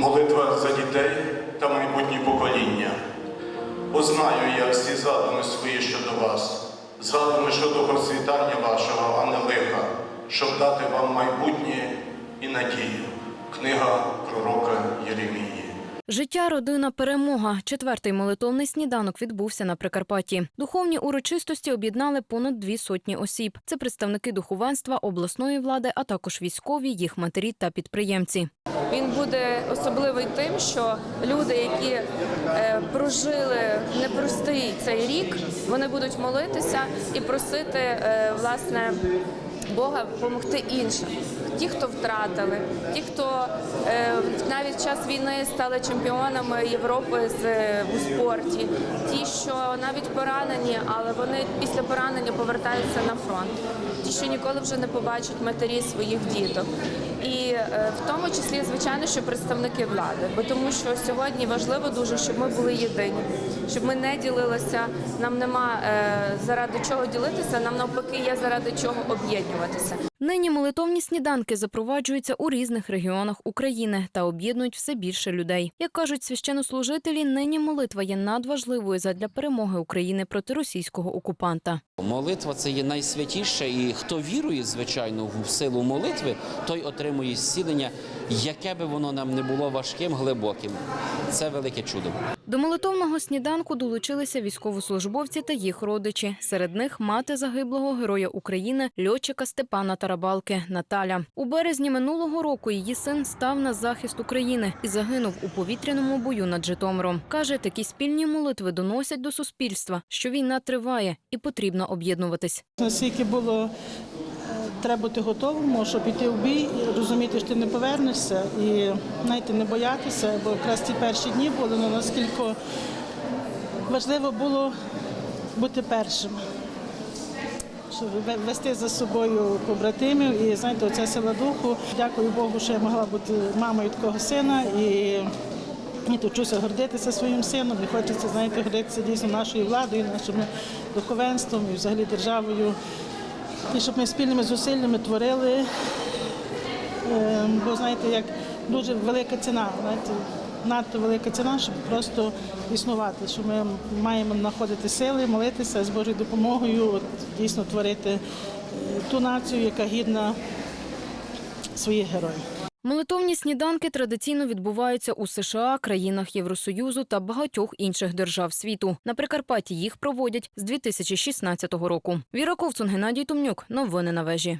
Молитва за дітей та майбутні покоління. Бо знаю я всі задуми свої щодо вас, задуми щодо процвітання вашого, а не лиха, щоб дати вам майбутнє і надію. Книга пророка Єремії. Життя, родина, перемога. Четвертий молитовний сніданок відбувся на Прикарпатті. Духовні урочистості об'єднали понад дві сотні осіб. Це представники духовенства, обласної влади, а також військові, їх матері та підприємці. Він буде особливий тим, що люди, які е, прожили непростий цей рік, вони будуть молитися і просити е, власне Бога допомогти іншим. Ті, хто втратили, ті, хто е, навіть в час війни стали чемпіонами Європи з е, у спорті, ті, що навіть поранені, але вони після поранення повертаються на фронт. Ті, що ніколи вже не побачать матері своїх діток, і е, в тому числі, звичайно, що представники влади, бо тому що сьогодні важливо дуже, щоб ми були єдині, щоб ми не ділилися. Нам нема е, заради чого ділитися. Нам навпаки є заради чого об'єднуватися. Нині молитовні сніданки запроваджуються у різних регіонах України та об'єднують все більше людей. Як кажуть священнослужителі, нині молитва є надважливою задля перемоги України проти російського окупанта. Молитва це є найсвятіше, і хто вірує, звичайно, в силу молитви, той отримує зцілення, яке би воно нам не було важким, глибоким. Це велике чудо. До молитовного сніданку долучилися військовослужбовці та їх родичі. Серед них мати загиблого героя України льотчика Степана Тарабалки Наталя. У березні минулого року її син став на захист України і загинув у повітряному бою над Житомиром. каже, такі спільні молитви доносять до суспільства, що війна триває і потрібно об'єднуватись. Наскільки було е, треба бути готовим, щоб піти в бій, розуміти, що ти не повернешся, і знаєте, не боятися, бо якраз ті перші дні були, ну, наскільки важливо було бути першим. Щоб вести за собою побратимів і знаєте, оця сила духу. Дякую Богу, що я могла бути мамою такого сина і, і то вчуся гордитися своїм сином. І хочеться знаєте, гордитися дійсно нашою владою, нашим духовенством і взагалі державою. І щоб ми спільними зусиллями творили, е, бо знаєте, як дуже велика ціна, знаєте, надто велика ціна, щоб просто існувати. Що ми маємо знаходити сили, молитися з Божою допомогою, от, дійсно творити е, ту націю, яка гідна своїх героїв. Молитовні сніданки традиційно відбуваються у США, країнах Євросоюзу та багатьох інших держав світу. На Прикарпатті їх проводять з 2016 року. Віра Ковцун, Геннадій Тумнюк. Новини на вежі.